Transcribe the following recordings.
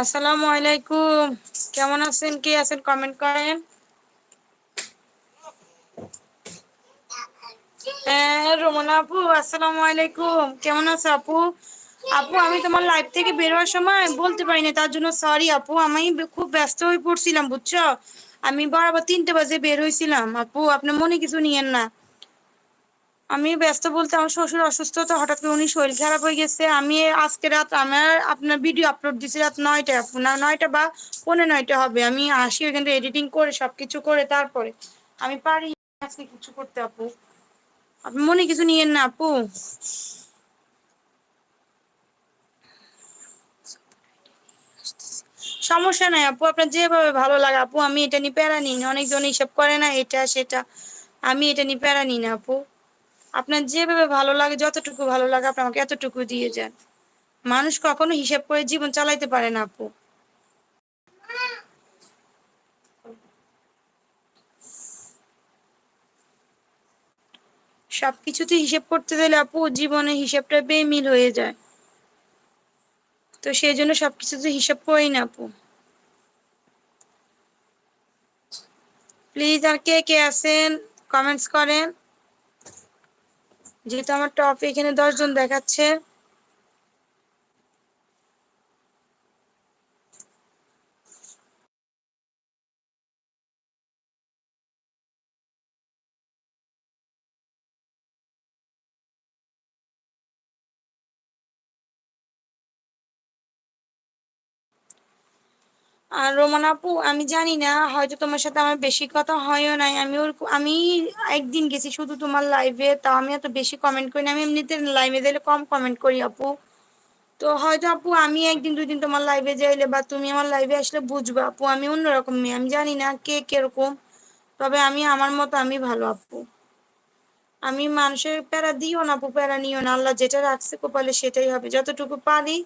আসসালামু আলাইকুম। কেমন আছেন? কে আছেন? কমেন্ট করেন। হ্যাঁ রোমনা আপু, আসসালামু আলাইকুম। কেমন আছো আপু? আপু, আমি তোমার লাইভ থেকে বেরোয়ার সময় বলতে পারিনি, তার জন্য সরি আপু। আমি খুব ব্যস্ত হয়ে পড়ছিলাম, বুঝছ? আমি বরাবর তিনটে বাজে বের হয়েছিলাম। আপু আপনার মনে কিছু নিয়েন না। আমি ব্যস্ত বলতে আমার শ্বশুর অসুস্থ, তো হঠাৎ করে উনি শরীর খারাপ হয়ে গেছে। আমি আজকে রাত আমার, আপনার ভিডিও আপলোড দিছি রাত নয়টায় নয়টা বা পনেরো নয়টা হবে। আমি আসি ওইখান এডিটিং করে, সবকিছু করে, তারপরে আমি পারি। আজকে কিছু করতে আপু। আপনি মনে কিছু নিয়েন না আপু। সমস্যা নাই আপু, আপনার যেভাবে ভালো লাগে আপু, আমি এটা নিয়ে প্যারা নিই না অনেকজন হিসাব করে না, এটা, সেটা। আমি এটা নিয়ে প্যারা নিই না আপু। আপনার যেভাবে ভালো লাগে, যতটুকু ভালো লাগে আপনি আমাকে এতটুকু দিয়ে যান। মানুষ কখনো হিসাব করে জীবন চালাইতে পারে না, আপু। সবকিছুতে হিসেব করতে গেলে, আপু, জীবনে হিসাবটা বেমিল হয়ে যায়। তো সেই জন্য সবকিছুতে হিসাব করি না, আপু। প্লিজ আর কে কে আছেন কমেন্টস করেন। যেহেতু আমার টপ এখানে দশজন দেখাচ্ছে আর রোমান আপু, আমি জানি না, হয়তো তোমার সাথে আমার বেশি কথা হয়ও নাই। আমি ওর আমি একদিন গেছি শুধু তোমার লাইভে তা আমি এত বেশি কমেন্ট করি না। আমি এমনিতে লাইভে দিলে কম কমেন্ট করি আপু। তো হয়তো আপু, আমি একদিন দুই দিন তোমার লাইভে যাইলে বা তুমি আমার লাইভে আসলে বুঝবে আপু, আমি অন্যরকম মেয়ে। আমি জানি না কে কীরকম, তবে আমি আমার মতো আমি ভালো আপু। আমি মানুষের প্যারা দিও না আপু, প্যারা নিও না। আল্লাহ যেটা রাখছে কপালে সেটাই হবে। যতটুকু পারি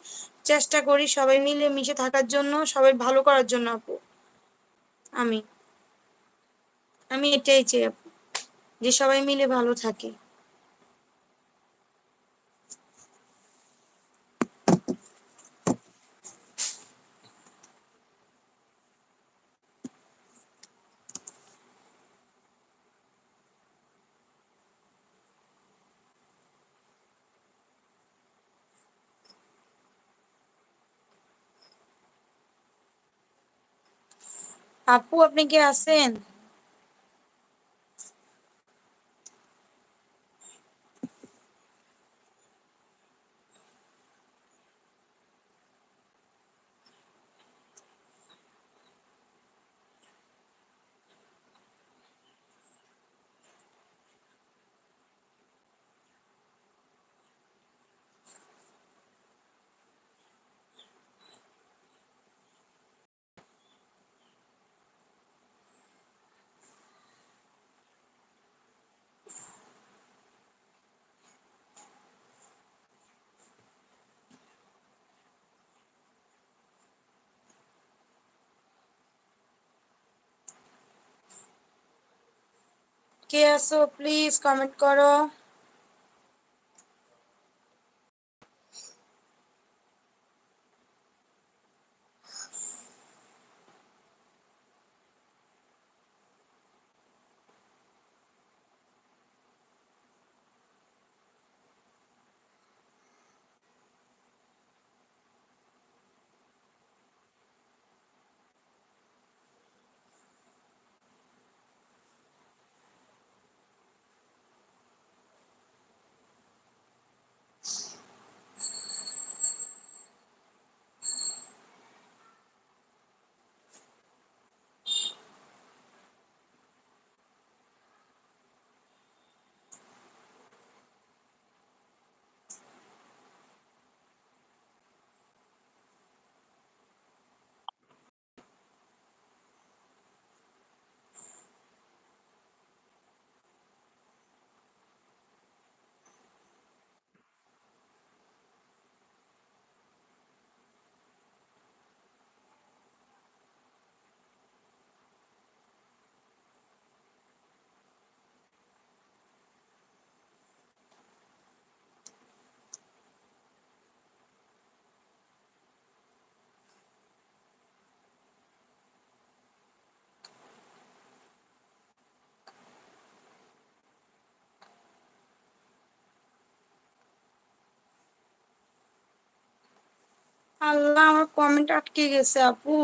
চেষ্টা করি সবাই মিলে মিশে থাকার জন্য, সবাই ভালো করার জন্য আপু। আমি আমি এটাই চাই আপু, যে সবাই মিলে ভালো থাকে। আপু আপনি কি আছেন? কে আছো? প্লিজ কমেন্ট করো। আল্লাহ আমার কমেন্ট আটকে গেছে আপু।